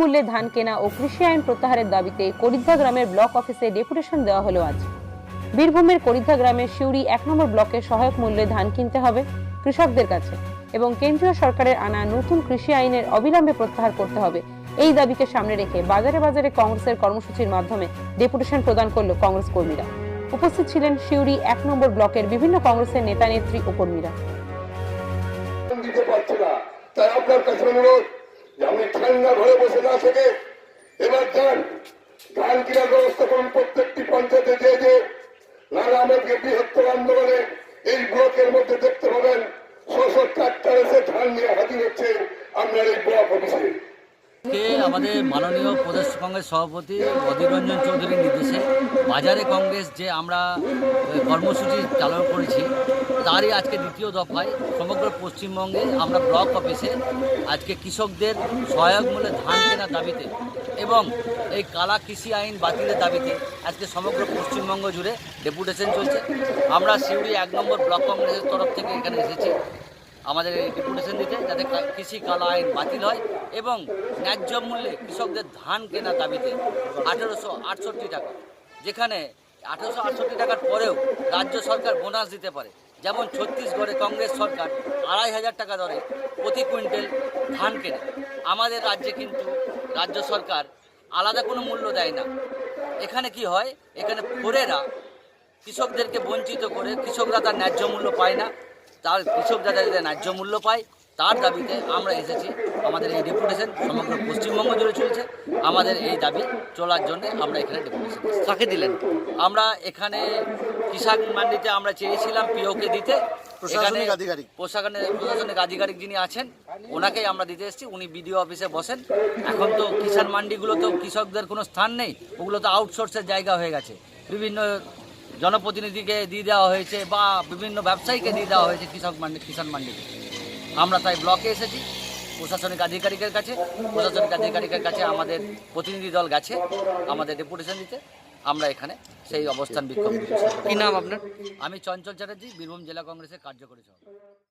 মূল্যে ধান কেনা ও কৃষি আইন প্রত্যাহারের দাবিতে করিদ্ধা গ্রামের ব্লক অফিসে ডেপুটেশন দেওয়া হলো আজ। বীরভূমের করিদ্ধা গ্রামের শিউরি এক নম্বর ব্লকে সহায়ক মূল্যে ধান কিনতে হবে কৃষকদের কাছে এবং কেন্দ্রীয় সরকারের আনা নতুন কৃষি আইনের অবিলম্বে প্রত্যাহার করতে হবে। এই দাবিকে সামনে রেখে বাজারে বাজারে কংগ্রেসের কর্মসূচির মাধ্যমে ডেপুটেশন প্রদান করল কংগ্রেস কর্মীরা। উপস্থিত ছিলেন শিউরি এক নম্বর ব্লকের বিভিন্ন কংগ্রেসের নেতা, নেত্রী ও কর্মীরা। আপনি ঠান্ডা ঘরে বসে না থেকে এবার যান। ধান কিনার ব্যবস্থা করুন প্রত্যেকটি পঞ্চায়েতে যে যে। নানা আমাদেরকে বৃহত্তর আন্দোলনে এই ব্লকের মধ্যে দেখতে পাবেন। ছশো ট্রাক্টর এসে ধান নিয়ে হাজির হচ্ছে আপনার এই ব্লক অফিসে। কে আমাদের মাননীয় প্রদেশ কংগ্রেস সভাপতি অধীর রঞ্জন চৌধুরীর নির্দেশে বাজারে কংগ্রেস যে আমরা কর্মসূচি চালু করেছি, তারই আজকে দ্বিতীয় দফায় সমগ্র পশ্চিমবঙ্গে আমরা ব্লক অফিসে আজকে কৃষকদের সহায়ক মূল্যে ধান কেনার দাবিতে এবং এই কালা কৃষি আইন বাতিলের দাবিতে আজকে সমগ্র পশ্চিমবঙ্গ জুড়ে ডেপুটেশন চলছে। আমরা সিউড়ি এক নম্বর ব্লক কংগ্রেসের তরফ থেকে এখানে এসেছি। আমাদের ডেপুটেশন দিতে যাতে কৃষি কালা আইন বাতিল হয় এবং ন্যায্য মূল্যে কৃষকদের ধান কেনার দাবিতে আঠেরোশো আটষট্টি টাকা, যেখানে আঠেরোশো আটষট্টি টাকার পরেও রাজ্য সরকার বোনাস দিতে পারে। যেমন ছত্তিশগড়ে কংগ্রেস সরকার আড়াই হাজার টাকা দরে প্রতি কুইন্টাল ধান কেনে। আমাদের রাজ্যে কিন্তু রাজ্য সরকার আলাদা কোনো মূল্য দেয় না। এখানে কি হয়? এখানে ফোরেরা কৃষকদেরকে বঞ্চিত করে কৃষকরা তার ন্যায্য মূল্য পায় না। তার কৃষক যাতে যাতে ন্যায্য মূল্য পায় তার দাবিতে আমরা এসেছি। আমাদের এই ডেপুটেশন সমগ্র পশ্চিমবঙ্গ জুড়ে চলছে। আমাদের এই দাবি চলার জন্য আমরা এখানে ডেপুটেশন তাকে দিলেন। আমরা এখানে কিষাণ মান্ডিতে আমরা চেয়েছিলাম পিওকে দিতে। প্রশাসনিক আধিকারিক। প্রশাসনিক আধিকারিক যিনি আছেন ওনাকেই আমরা দিতে এসেছি। উনি বিডিও অফিসে বসেন। এখন তো কিষাণ মান্ডিগুলো তো কৃষকদের কোনো স্থান নেই। ওগুলো তো আউটসোর্সের জায়গা হয়ে গেছে। বিভিন্ন জনপ্রতিনিধিকে দিয়ে দেওয়া হয়েছে বা বিভিন্ন ব্যবসায়ীকে দিয়ে দেওয়া হয়েছে কৃষক মান্ডি কিষাণ মান্ডিতে আমরা তাই ব্লকে এসেছি প্রশাসনিক আধিকারিকের কাছে প্রশাসনিক আধিকারিকের কাছে আমাদের প্রতিনিধি দল গেছে আমাদের ডেপুটেশন দিতে আমরা এখানে সেই অবস্থান বিক্ষোভ কী নাম আপনার? আমি চঞ্চল চ্যাটার্জি বীরভূম জেলা কংগ্রেসের কার্যকরী সভাপতি।